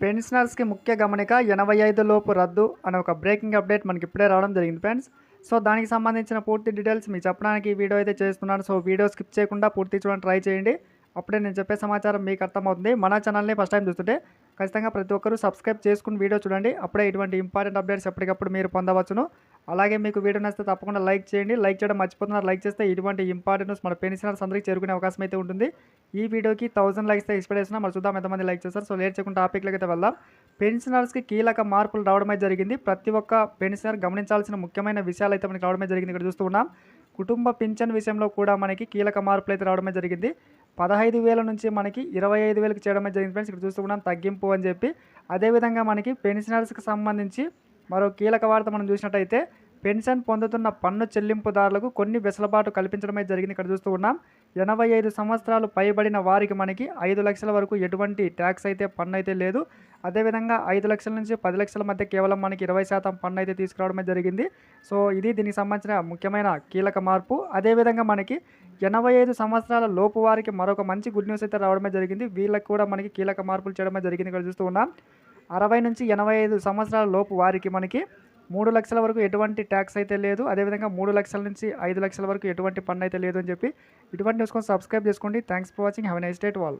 పెన్షనర్స్కి ముఖ్య గమనిక ఎనభై ఐదు లోపు రద్దు అనే ఒక బ్రేకింగ్ అప్డేట్ మనకి ఇప్పుడే రావడం జరిగింది ఫ్రెండ్స్ సో దానికి సంబంధించిన పూర్తి డీటెయిల్స్ మీకు చెప్పడానికి ఈ వీడియో అయితే చేస్తున్నాను. సో వీడియో స్కిప్ చేయకుండా పూర్తి చూడడానికి ట్రై చేయండి. అప్పుడే నేను చెప్పే సమాచారం మీకు అర్థమవుతుంది. మన ఛానల్ని ఫస్ట్ టైం చూస్తుంటే ఖచ్చితంగా ప్రతి ఒక్కరూ సబ్స్క్రైబ్ చేసుకుని వీడియో చూడండి. అప్పుడే ఇటువంటి ఇంపార్టెంట్ అప్డేట్స్ ఎప్పటికప్పుడు మీరు పొందవచ్చును. అలాగే మీకు వీడియో నచ్చితే తప్పకుండా లైక్ చేయండి. లైక్ చేయడం మర్చిపోతున్నారు. లైక్ చేస్తే ఇటువంటి ఇంపార్టెంట్ న్యూస్ మన పెన్షనర్స్ అందరికీ చేరుకునే అవకాశం అయితే ఉంటుంది. ఈ వీడియోకి థౌసండ్ లైక్స్ ఎక్స్పెక్ట్ చేస్తున్నా మరి చూద్దాం ఎంతమంది లైక్ చేస్తారు సో లేట్ చేయకుండా టాపిక్లకి అయితే వెళ్దాం. పెన్షనర్స్కి కీలక మార్పులు రావడమే జరిగింది. ప్రతి ఒక్క పెన్షనర్ గమనించాల్సిన ముఖ్యమైన విషయాలు అయితే మనకి రావడమే జరిగింది ఇక్కడ చూస్తూ ఉన్నాం. కుటుంబ పింఛన్ విషయంలో కూడా మనకి కీలక మార్పులు అయితే రావడమే జరిగింది. పదహైదు వేల నుంచి మనకి ఇరవై ఐదు వేలకు చేయడమే జరిగింది. ఫ్రెండ్స్ ఇక్కడ చూస్తూ ఉన్నాం. తగ్గింపు అని చెప్పి. అదేవిధంగా మనకి పెన్షనర్స్కి సంబంధించి మరో కీలక వార్త మనం చూసినట్టయితే పెన్షన్ పొందుతున్న పన్ను చెల్లింపుదారులకు కొన్ని వెసులుబాటు కల్పించడమే జరిగింది. ఇక్కడ చూస్తూ ఉన్నాం ఎనభై ఐదు సంవత్సరాలు పైబడిన వారికి మనకి ఐదు లక్షల వరకు ఎటువంటి ట్యాక్స్ అయితే పన్ను అయితే లేదు. అదేవిధంగా ఐదు లక్షల నుంచి పది లక్షల మధ్య కేవలం మనకి ఇరవై శాతం పన్ను అయితే తీసుకురావడమే జరిగింది. సో ఇది దీనికి సంబంధించిన ముఖ్యమైన కీలక మార్పు. అదేవిధంగా మనకి ఎనభై ఐదు సంవత్సరాల లోపు వారికి మరొక మంచి గుడ్ న్యూస్ అయితే రావడమే జరిగింది. వీళ్ళకి కూడా మనకి కీలక మార్పులు చేయడమే జరిగింది. ఇక్కడ చూస్తూ ఉన్నాం అరవై నుంచి ఎనభై ఐదు సంవత్సరాల లోపు వారికి మనకి మూడు లక్షల వరకు ఎటువంటి ట్యాక్స్ అయితే లేదు. అదేవిధంగా మూడు లక్షల నుంచి ఐదు లక్షల వరకు ఎటువంటి పన్ను అయితే లేదు అని చెప్పి ఇటువంటి న్యూస్ కోసం సబ్స్క్రైబ్ చేసుకోండి. Thanks for watching have nice date wall